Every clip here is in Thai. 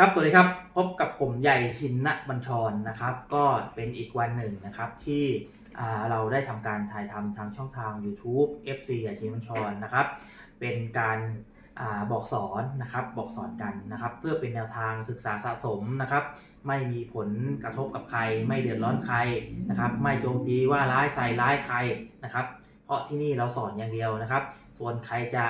ครับ สวัสดีครับ พบกับผมใหญ่ชินนบัญชรนะครับ ก็เป็นอีกวันหนึ่งนะครับที่เราได้ทำการถ่ายทำทางช่องทาง YouTube FC ใหญ่ชินบัญชรนะครับ เป็นการอบอกสอนนะครับบอกสอนกันนะครับ เพื่อเป็นแนวทางศึกษาสะสมนะครับ ไม่มีผลกระทบกับใคร ไม่เดือดร้อนใครนะครับ ไม่โจมตีว่าร้ายใส่ร้ายใครนะครับ เพราะที่นี่เราสอนอย่างเดียวนะครับ ส่วนใครจะ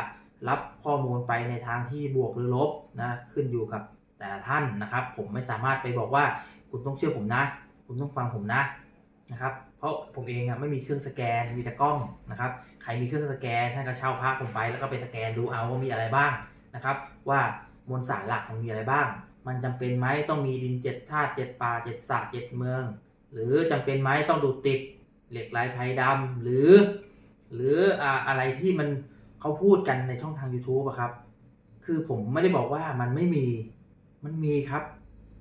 รับข้อมูลไปในทางที่บวกหรือลบนะขึ้นอยู่กับ แต่ละท่านนะครับ ผมไม่สามารถไปบอกว่าคุณต้องเชื่อผมนะ คุณต้องฟังผมนะนะครับ เพราะผมเองอะไม่มีเครื่องสแกนมีแต่กล้องนะครับ ใครมีเครื่องสแกนท่านก็เช่าพระผมไป แล้วก็ไปสแกนดูเอาว่ามีอะไรบ้างนะครับ ว่ามวลสารหลักมันมีอะไรบ้าง มันจำเป็นไหมต้องมีดินเจ็ดธาตุเจ็ดป่าเจ็ดสระเจ็ดเมือง หรือจำเป็นไหมต้องดูติดเหล็กไหลไพดำหรือ หรืออ่าอะไรที่มันเขาพูดกันในช่องทาง YouTube อะครับ คือผมไม่ได้บอกว่ามันไม่มี มันมีครับ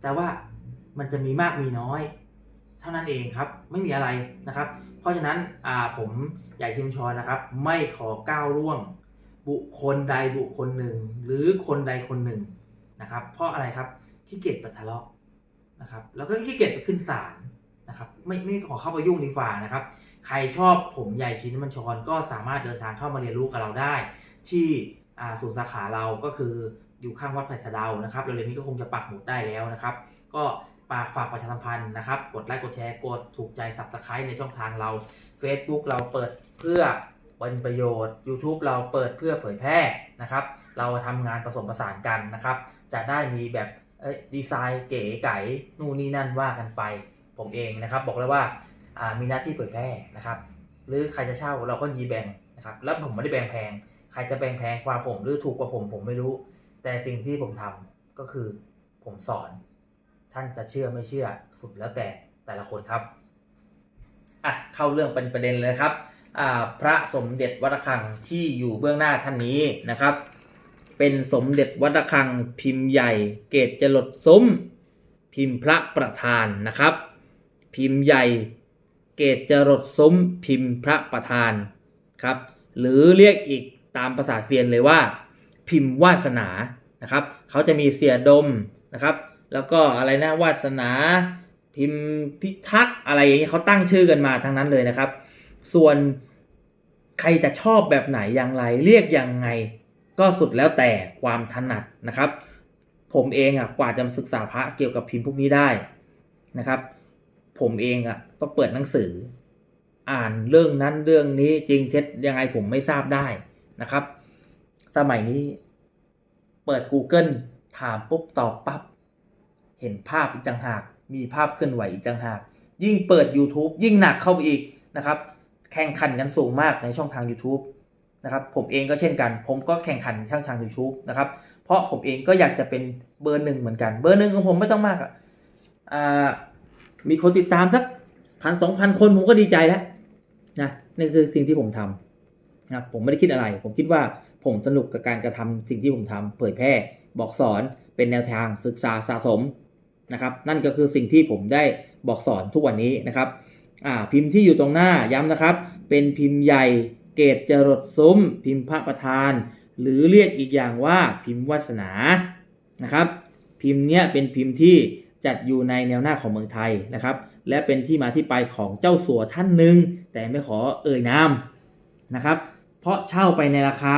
แต่ว่ามันจะมีมากมีน้อย เท่านั้นเองครับ ไม่มีอะไรนะครับ เพราะฉะนั้นอ่าผมใหญ่ชิมชอนนะครับ ไม่ขอก้าวล่วง บุคคลใดบุคคลหนึ่ง หรือคนใดคนหนึ่งนะครับ เพราะอะไรครับขี้เกียจไปทะเลาะนะครับ แล้วก็ขี้เกียจไปขึ้นศาลนะครับ ไม่ไม่ขอเข้าไปยุ่งดีกว่านะครับ ใครชอบผมใหญ่ชิ้นมันชอนก็สามารถเดินทางเข้ามาเรียนรู้กับเราได้ ที่ศูนย์สาขาเราก็คือ อยู่ข้างวัดไผ่สะเดานะครับเร็วๆนี้ก็คงจะปักหมุดได้แล้วนะครับ ก็ฝากฝากประชาสัมพันธ์นะครับ กดไลค์กดแชร์กดถูกใจสับตะไคร้ในช่องทางเรา Facebook เราเปิดเพื่อเป็นประโยชน์ YouTube เราเปิดเพื่อเผยแพร่นะครับ เราทำงานผสมผสานกันนะครับ จะได้มีแบบดีไซน์เก๋ไก๋นู่นนี่นั่นว่ากันไปผมเองนะครับ บอกเลยว่าอ่ามีหน้าที่เผยแพร่นะครับ หรือใครจะเช่าเราก็ยีแบ่งนะครับแล้วผมไม่ได้แบ่งแพง ใครจะแบ่งแพงกว่าผมหรือถูกกว่าผมผมไม่รู้ แต่สิ่งที่ผมทำก็คือผมสอน ท่านจะเชื่อไม่เชื่อสุดแล้วแต่แต่ละคนครับอะเข้าเรื่องเป็นประเด็นเลยครับอ่าพระสมเด็จวัดระฆังที่อยู่เบื้องหน้าท่านนี้นะครับ เป็นสมเด็จวัดระฆังพิมพ์ใหญ่ เกตจรดซุ้ม พิมพ์พระประธานนะครับ พิมพ์ใหญ่ เกตจรดซุ้ม พิมพ์พระประธานครับ หรือเรียกอีกตามภาษาเซียนเลยว่า พิมพ์วาสนานะครับ เขาจะมีเสียดมนะครับ แล้วก็อะไรนะวาสนา พิมพ์พิทักษ์อะไรอย่างนี้เขาตั้งชื่อกันมาทั้งนั้นเลยนะครับ ส่วนใครจะชอบแบบไหนอย่างไร เรียกยังไง ก็สุดแล้วแต่ความถนัดนะครับ ผมเองอะกว่าจะศึกษาพระเกี่ยวกับพิมพ์พวกนี้ได้นะครับ ผมเองอะต้องเปิดหนังสือ อ่านเรื่องนั้นเรื่องนี้จริงเท็จยังไงผมไม่ทราบได้นะครับ สมัยนี้ เปิด Google ถามปุ๊บตอบปับ๊บเห็นภาพอีกต่างหาก มีภาพเคลื่อนไหวอีกต่างหาก ยิ่งเปิด YouTube ยิ่งหนักเข้าไปอีกนะครับ แข่งขันกันสูงมากในช่องทาง YouTube นะครับ ผมเองก็เช่นกัน ผมก็แข่งขันช่องทาง YouTube นะครับ เพราะผมเองก็อยากจะเป็นเบอร์หนึ่งเหมือนกัน เบอร์หนึ่งของผมไม่ต้องมากอะอ่ามีคนติดตามสักพันสองพันคนผมก็ดีใจแล้วนะนี่คือสิ่งที่ผมทำนะผมไม่ได้คิดอะไร ผมคิดว่า ผมสนุกกับการกระทำสิ่งที่ผมทำเผยแพร่ บอกสอนเป็นแนวทางศึกษาสะสมนะครับ นั่นก็คือสิ่งที่ผมได้บอกสอนทุกวันนี้นะครับพิมพ์ที่อยู่ตรงหน้าย้ำนะครับ เป็นพิมพ์ใหญ่เกตจรดซุ้ม พิมพ์พระประธาน หรือเรียกอีกอย่างว่าพิมพ์วาสนานะครับ พิมพ์เนี้ยเป็นพิมพ์ที่จัดอยู่ในแนวหน้าของเมืองไทยนะครับ และเป็นที่มาที่ไปของเจ้าสัวท่านหนึ่งแต่ไม่ขอเอ่ยนามนะครับ เพราะเช่าไปในราคา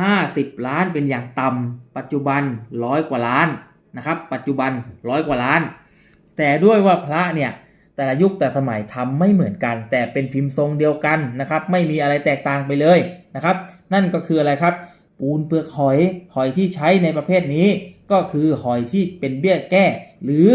50 ล้านเป็นอย่างต่ำปัจจุบันร้อยกว่าล้านนะครับ ปัจจุบันร้อยกว่าล้าน แต่ด้วยว่าพระเนี่ยแต่ละยุคแต่สมัยทำไม่เหมือนกัน แต่เป็นพิมพ์ทรงเดียวกันนะครับ ไม่มีอะไรแตกต่างไปเลยนะครับ นั่นก็คืออะไรครับ ปูนเปลือกหอยหอยที่ใช้ในประเภทนี้ ก็คือหอยที่เป็นเบี้ยแก้ หรือ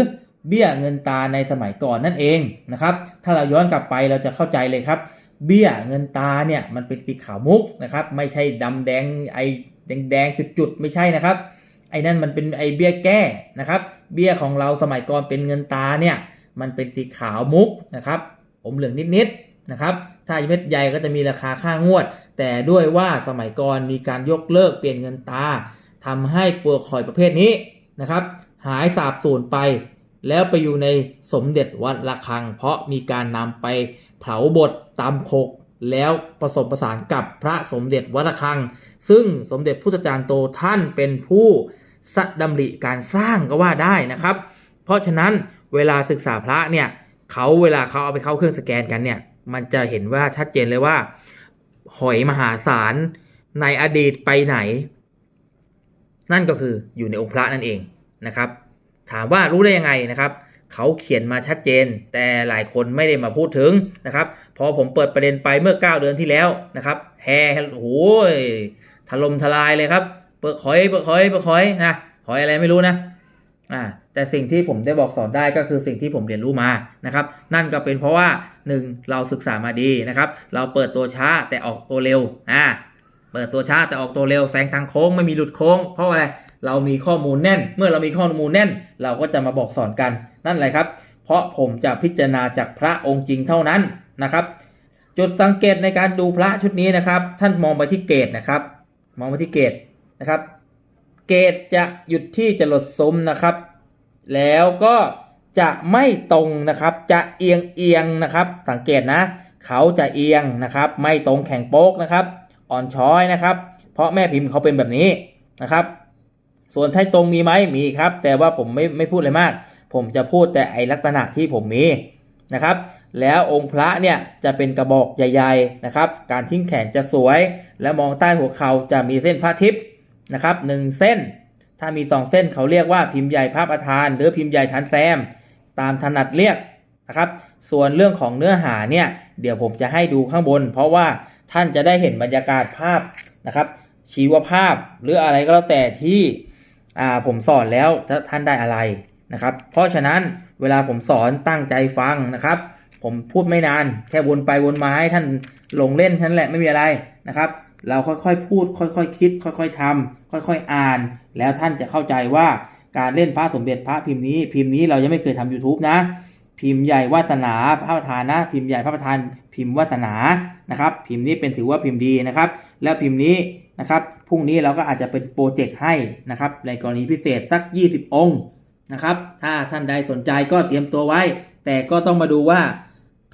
เบี้ยเงินตาในสมัยก่อนนั่นเองนะครับ ถ้าเราย้อนกลับไปเราจะเข้าใจเลยครับ เบี้ยเงินตาเนี่ยมันเป็นสีขาวมุกนะครับไม่ใช่ดำแดงไอแดงแดงจุดๆไม่ใช่นะครับไอ้นั่นมันเป็นไอเบี้ยแก้นะครับเบี้ยของเราสมัยก่อนเป็นเงินตาเนี่ยมันเป็นสีขาวมุกนะครับอมเหลืองนิดๆนะครับถ้าเม็ดใหญ่ก็จะมีราคาค่างวด แต่ด้วยว่าสมัยก่อนมีการยกเลิกเปลี่ยนเงินตาทำให้เปลือกหอยประเภทนี้นะครับหายสาบสูญไป แล้วไปอยู่ในสมเด็จวัดระฆัง เพราะมีการนำไปเผาบด ตามโคกแล้วผสมผสานกับพระสมเด็จวัดระฆัง ซึ่งสมเด็จพุทธจารย์โตท่านเป็นผู้สดำริการสร้างก็ว่าได้นะครับ เพราะฉะนั้นเวลาศึกษาพระเนี่ยเขาเวลาเขาเอาไปเข้าเครื่องสแกนกันเนี่ยมันจะเห็นว่าชัดเจนเลยว่า หอยมหาศาลในอดีตไปไหน นั่นก็คืออยู่ในองค์พระนั่นเองนะครับ ถามว่ารู้ได้ยังไงนะครับ เขาเขียนมาชัดเจน แต่หลายคนไม่ได้มาพูดถึงนะครับ พอผมเปิดประเด็นไปเมื่อ 9 เดือนที่แล้วนะครับแฮโอ้ยถล่มทลายเลยครับ เปิดหอยเปิดหอยเปิดหอยนะหอยอะไรไม่รู้นะอ่าแต่สิ่งที่ผมได้บอกสอนได้ก็คือสิ่งที่ผมเรียนรู้มานะครับ นั่นก็เป็นเพราะว่า 1. เราศึกษามาดีนะครับ เราเปิดตัวช้าแต่ออกตัวเร็วอ่าเปิดตัวช้าแต่ออกตัวเร็วแซงทางโค้งไม่มีหลุดโค้งเพราะอะไร เรามีข้อมูลแน่น เมื่อเรามีข้อมูลแน่น เราก็จะมาบอกสอนกันนั่นแหละครับ เพราะผมจะพิจารณาจากพระองค์จริงเท่านั้นนะครับ จุดสังเกตในการดูพระชุดนี้นะครับ ท่านมองไปที่เกตนะครับ มองไปที่เกตนะครับ เกตจะหยุดที่จะหลดซุ้มนะครับ แล้วก็จะไม่ตรงนะครับ จะเอียงเอียงนะครับ สังเกตนะ เขาจะเอียงนะครับ ไม่ตรงแข็งโป๊กนะครับ อ่อนช้อยนะครับ เพราะแม่พิมพ์เขาเป็นแบบนี้นะครับ ส่วนไทยตรงมีไหมมีครับ แต่ว่าผมไม่ไม่พูดเลยมาก ผมจะพูดแต่ไอลักษณะที่ผมมีนะครับ แล้วองค์พระเนี่ยจะเป็นกระบอกใหญ่ ๆนะครับ การทิ้งแขนจะสวย และมองใต้หัวเข่าจะมีเส้นพระทิพย์นะครับหนึ่งเส้น ถ้ามี 2 เส้นเขาเรียกว่าพิมพ์ใหญ่พระประธาน หรือพิมพ์ใหญ่ฐานแซม ตามถนัดเรียกนะครับส่วนเรื่องของเนื้อหาเนี่ยเดี๋ยวผมจะให้ดูข้างบน เพราะว่าท่านจะได้เห็นบรรยากาศภาพนะครับชีวภาพหรืออะไรก็แล้วแต่ที่ อ่าผมสอนแล้วถ้าท่านได้อะไรนะครับ เพราะฉะนั้นเวลาผมสอนตั้งใจฟังนะครับ ผมพูดไม่นานแค่วนไปวนมาให้ท่านลงเล่นท่านแหละไม่มีอะไรนะครับ เราค่อยๆพูดค่อยๆคคิด ค่อยๆทำค่อยๆอ่าน แล้วท่านจะเข้าใจว่าการเล่นพระสมเด็จพระพิมพ์นี้ พิมพ์นี้เรายังไม่เคยทำ YouTube นะ พิมพ์ใหญ่วาสนาพระประธานนะพิมพ์ใหญ่พระประธานพิมพ์วาสนานะครับ พิมพ์นี้เป็นถือว่าพิมพ์ดีนะครับ แล้วพิมพ์นี้นะครับพรุ่งนี้เราก็อาจจะเป็นโปรเจกต์ให้นะครับในกรณีพิเศษสัก 20 องค์นะครับ ถ้าท่านใดสนใจก็เตรียมตัวไว้ แต่ก็ต้องมาดูว่า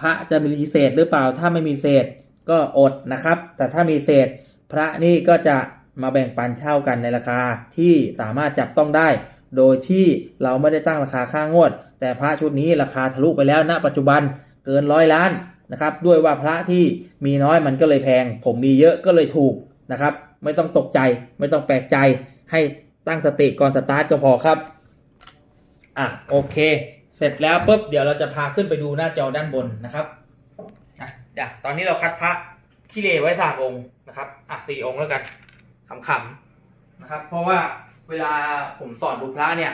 พระจะมีเศษหรือเปล่า ถ้าไม่มีเศษก็อดนะครับ แต่ถ้ามีเศษ พระนี่ก็จะมาแบ่งปันเช่ากันในราคาที่สามารถจับต้องได้ โดยที่เราไม่ได้ตั้งราคาค่างวด แต่พระชุดนี้ราคาทะลุไปแล้วณปัจจุบันเกินร้อยล้านนะครับ ด้วยว่าพระที่มีน้อยมันก็เลยแพง ผมมีเยอะก็เลยถูกนะครับ ไม่ต้องตกใจ ไม่ต้องแปลกใจ ให้ตั้งสติก่อนสตาร์ทก็พอครับ อะโอเค เสร็จแล้วปุ๊บเดี๋ยวเราจะพาขึ้นไปดูหน้าจอด้านบนนะครับอะเดี๋ยวตอนนี้เราคัดพระขี้เลไว้สามองค์นะครับ อะสี่องค์แล้วกันขำๆนะครับ เพราะว่า เวลาผมสอนดูพระเนี่ย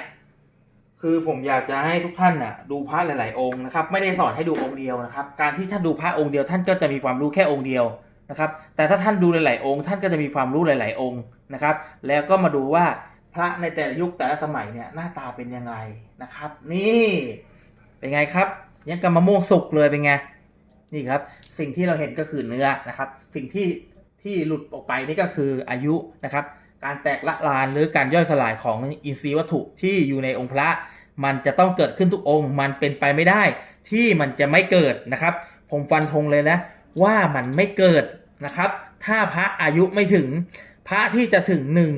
คือผมอยากจะให้ทุกท่านน่ะ ดูพระหลาย ๆ องค์นะครับ ไม่ได้สอนให้ดูองค์เดียวนะครับ การที่ท่านดูพระองค์เดียวท่านก็จะมีความรู้แค่องค์เดียวนะครับ แต่ถ้าท่านดูหลาย ๆ องค์ ท่านก็จะมีความรู้หลาย ๆ องค์นะครับ แล้วก็มาดูว่าพระในแต่ละยุคแต่ละสมัยเนี่ยหน้าตาเป็นยังไงนะครับ นี่เป็นไงครับยังกับมะม่วงสุกเลยเป็นไงนี่ครับ สิ่งที่เราเห็นก็คือเนื้อนะครับ สิ่งที่ที่หลุดออกไปนี่ก็คืออายุนะครับ การแตกละลานหรือการย่อยสลายของอินทรีย์วัตถุที่อยู่ในองค์พระ มันจะต้องเกิดขึ้นทุกองค์ มันเป็นไปไม่ได้ ที่มันจะไม่เกิดนะครับ ผมฟันธงเลยนะ ว่ามันไม่เกิดนะครับ ถ้าพระอายุไม่ถึง พระที่จะถึงหนึ่ง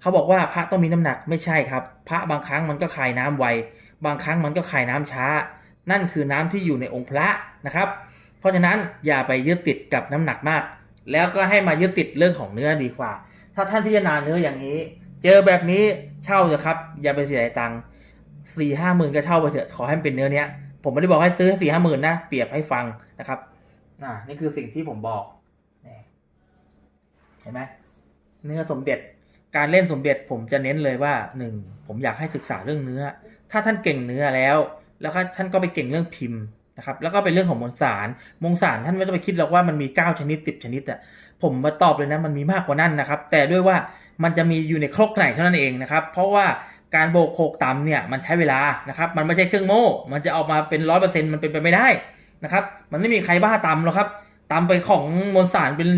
เขาบอกว่าพระต้องมีน้ำหนักไม่ใช่ครับ พระบางครั้งมันก็คายน้ำไวบางครั้งมันก็คายน้ำช้า นั่นคือน้ำที่อยู่ในองค์พระนะครับ เพราะฉะนั้นอย่าไปยึดติดกับน้ำหนักมาก แล้วก็ให้มายึดติดเรื่องของเนื้อดีกว่า ถ้าท่านพิจารณาเนื้ออย่างนี้ เจอแบบนี้เช่าเถอะครับ อย่าไปเสียตังค์สี่ห้าหมื่นก็เช่าไปเถอะขอให้มันเป็นเนื้อเนี้ย ผมไม่ได้บอกให้ซื้อสี่ห้าหมื่นนะ เปรียบให้ฟังนะครับอ่านี่คือสิ่งที่ผมบอกเห็นไหมเนื้อสมเด็จการเล่นสมเด็จผมจะเน้นเลยว่าหนึ่งผมอยากให้ศึกษาเรื่องเนื้อ ถ้าท่านเก่งเนื้อแล้ว แล้วท่านก็ไปเก่งเรื่องพิมพ์ นะครับแล้วก็เป็นเรื่องของมวลสารมวลสารท่านไม่ต้องไปคิดหรอกว่ามันมี 9 ชนิด 10 ชนิดอะผมมาตอบเลยนะมันมีมากกว่านั้นนะครับ แต่ด้วยว่ามันจะมีอยู่ในครกไหนเท่านั้นเองนะครับเพราะว่าการโบกโคกตำเนี่ยมันใช้เวลานะครับมันไม่ใช่เครื่องโม่ มันจะออกมาเป็นร้อยเปอร์เซ็นต์มันเป็นไปไม่ได้นะครับมันไม่มีใครบ้าตำหรอกครับตำไปของมวลสารเป็น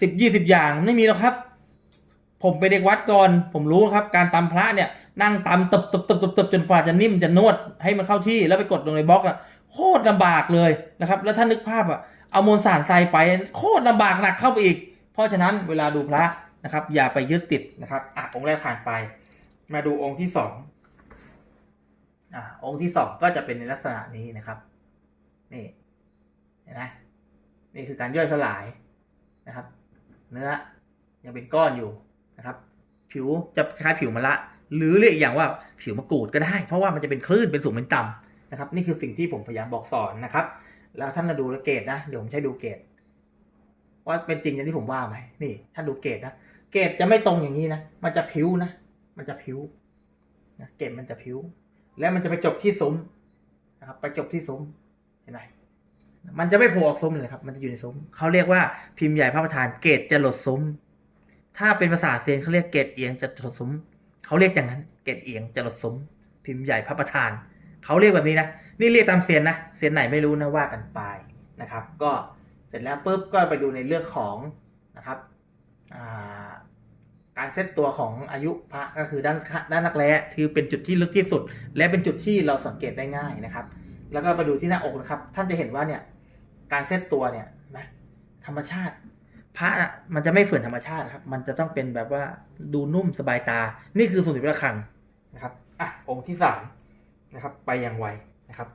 สิบยี่สิบอย่างไม่มีหรอกครับ ผมไปเด็กวัดก่อนผมรู้ครับ การตำพระเนี่ยนั่งตำตบตบตบตบตบจนฝ่าจะนิ่มจะนวดให้มันเข้าที่แล้วไปกดลงในบล็อกอะ โคตรลำบากเลยนะครับ แล้วถ้านนึกภาพอะเอามวลสารใส่ไปโคตรลำบากหนักเข้าไปอีก เพราะฉะนั้นเวลาดูพระนะครับ อย่าไปยึดติดนะครับอะองค์แรกผ่านไป มาดูองค์ที่สองอ่าองค์ที่สองก็จะเป็นในลักษณะนี้นะครับ นี่เห็นไหมนี่คือการย่อยสลายนะครับ เนื้อยังเป็นก้อนอยู่นะครับ ผิวจะคล้ายผิวมะระหรือเรียกอีกอย่างว่าผิวมะกรูดก็ได้ เพราะว่ามันจะเป็นคลื่นเป็นสูงเป็นต่ำ นะครับนี่คือสิ่งที่ผมพยายามบอกสอนนะครับ แล้วท่านมาดูเกรดนะเดี๋ยวผมใช้ดูเกรดว่าเป็นจริงอย่างที่ผมว่าไหมนี่ท่านดูเกรดนะเกรดจะไม่ตรงอย่างนี้นะมันจะผิวนะมันจะผิวนะเกรดมันจะผิวแล้วมันจะไปจบที่ซุ้มนะครับ ไปจบที่ซุ้มเห็นไหมมันจะไม่โผล่ออกซุ้มเลยครับ มันจะอยู่ในซุ้มเขาเรียกว่าพิมพ์ใหญ่พระประธานเกรดจะหลดซุ้ม ถ้าเป็นภาษาเซนเขาเรียกเกรดเอียงจะหลดซุ้มเขาเรียกอย่างนั้น เกรดเอียงจะหลดซุ้ม พิมพ์ใหญ่พระประธาน เขาเรียกแบบนี้นะ นี่เรียกตามเซียนนะเซียนไหนไม่รู้นะว่ากันไปนะครับ ก็เสร็จแล้วปุ๊บก็ไปดูในเรื่องของนะครับการเซตตัวของอายุพระก็คือด้านด้านรักแร้คือเป็นจุดที่ลึกที่สุด และเป็นจุดที่เราสังเกตได้ง่ายนะครับ แล้วก็ไปดูที่หน้าอกนะครับ ท่านจะเห็นว่าเนี่ยการเซตตัวเนี่ยนะธรรมชาติพระอะมันจะไม่ฝืนธรรมชาติครับ มันจะต้องเป็นแบบว่าดูนุ่มสบายตา นี่คือสมุดระฆังนะครับ อะ องค์ที่สาม นะครับไปอย่างไวนะครับ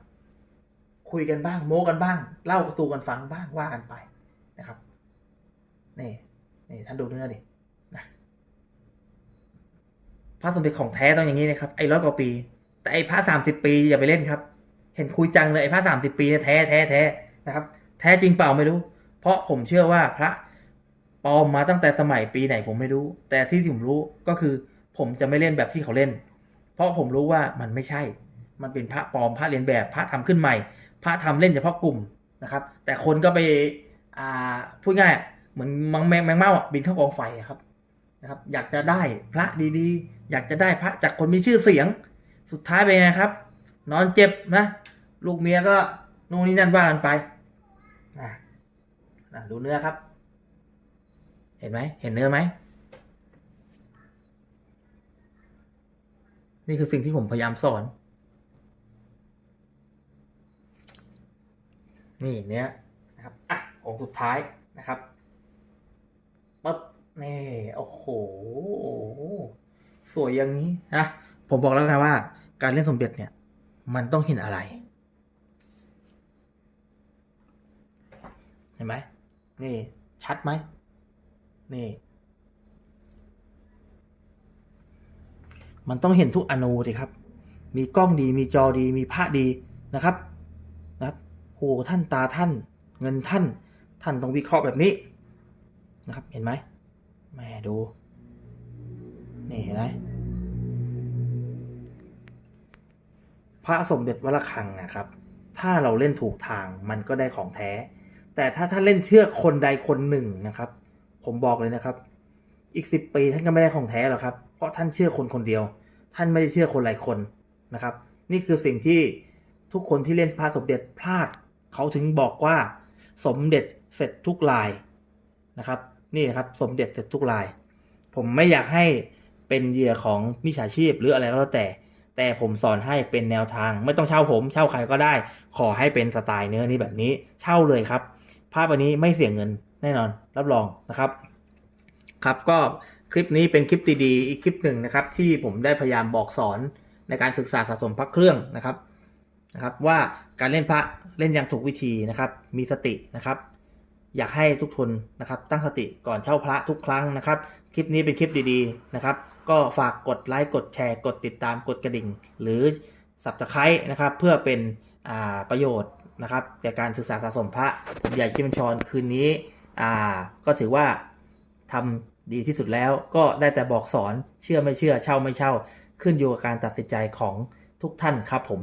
คุยกันบ้างโม้กันบ้าง เล่าสู่กันฟังบ้างว่ากันไปนะครับนี่นี่ท่านดูเนื้อดินะพระสมเด็จของแท้ต้องอย่างนี้นะครับไอ้ร้อยกว่าปี แต่ไอ้พระสามสิบปีอย่าไปเล่นครับ เห็นคุยจังเลยไอ้พระสามสิบปีเนี่ยแท้แท้แท้นะครับ แท้จริงเปล่าไม่รู้ เพราะผมเชื่อว่าพระปลอมมาตั้งแต่สมัยปีไหนผมไม่รู้ แต่ที่ผมรู้ก็คือผมจะไม่เล่นแบบที่เขาเล่น เพราะผมรู้ว่ามันไม่ใช่ มันเป็นพระปลอมพระเรียนแบบพระทำขึ้นใหม่ พระทำเล่นเฉพาะกลุ่มนะครับ แต่คนก็ไปอ่าพูดง่ายเหมือนมังแมงแมงเม่าบินเข้ากองไฟครับนะครับอยากจะได้พระดีๆ อยากจะได้พระจากคนมีชื่อเสียง สุดท้ายเป็นไงครับ นอนเจ็บนะลูกเมียก็นู่นนี่นั่นว่ากันไปอะอะดูเนื้อครับ เห็นไหมเห็นเนื้อไหมนี่คือสิ่งที่ผมพยายามสอน นี่เนี้ยนะครับอะองค์สุดท้ายนะครับปั๊บนี่โอ้โห สวยอย่างนี้นะผมบอกแล้วไงว่า การเล่นสมเด็จเนี่ย มันต้องเห็นอะไร เห็นไหมนี่ ชัดไหมนี่ มันต้องเห็นทุกอนูสิครับ มีกล้องดีมีจอดีมีภาพดีนะครับ โหท่านตาท่าน เงินท่าน ท่านต้องวิเคราะห์แบบนี้นะครับ เห็นไหมแม่ดู นี่เห็นไหมพระสมเด็จวัดระฆังนะครับ ถ้าเราเล่นถูกทางมันก็ได้ของแท้ แต่ถ้าท่านเล่นเชื่อคนใดคนหนึ่งนะครับ ผมบอกเลยนะครับ อีกสิบปีท่านก็ไม่ได้ของแท้หรอกครับ เพราะท่านเชื่อคนคนเดียว ท่านไม่ได้เชื่อคนหลายคนนะครับ นี่คือสิ่งที่ทุกคนที่เล่นพระสมเด็จพลาด เขาถึงบอกว่าสมเด็จเสร็จทุกลายนะครับนี่นะครับสมเด็จเสร็จทุกลาย ผมไม่อยากให้เป็นเหยื่อของมิจฉาชีพหรืออะไรก็แล้วแต่ แต่ผมสอนให้เป็นแนวทาง ไม่ต้องเช่าผม เช่าใครก็ได้ ขอให้เป็นสไตล์เนื้อนี้แบบนี้เช่าเลยครับ ภาพอันนี้ไม่เสียเงินแน่นอนรับรองนะครับครับก็คลิปนี้เป็นคลิปดีๆอีกคลิปหนึ่งนะครับที่ผมได้พยายามบอกสอนในการศึกษาสะสมพระเครื่องนะครับ นะครับว่าการเล่นพระเล่นอย่างถูกวิธีนะครับ มีสตินะครับ อยากให้ทุกคนนะครับตั้งสติก่อนเช่าพระทุกครั้งนะครับ คลิปนี้เป็นคลิปดีๆนะครับ ก็ฝากกดไลค์กดแชร์ กดติดตามกดกระดิ่ง หรือสับตะไคร้นะครับ เพื่อเป็นประโยชน์นะครับแก่การศึกษาสะสมพระใหญ่ชิมชรคืนนี้ก็ถือว่าทำดีที่สุดแล้วก็ได้แต่บอกสอนเชื่อไม่เชื่อเช่าไม่เช่า ขึ้นอยู่กับการตัดสินใจของทุกท่านครับผม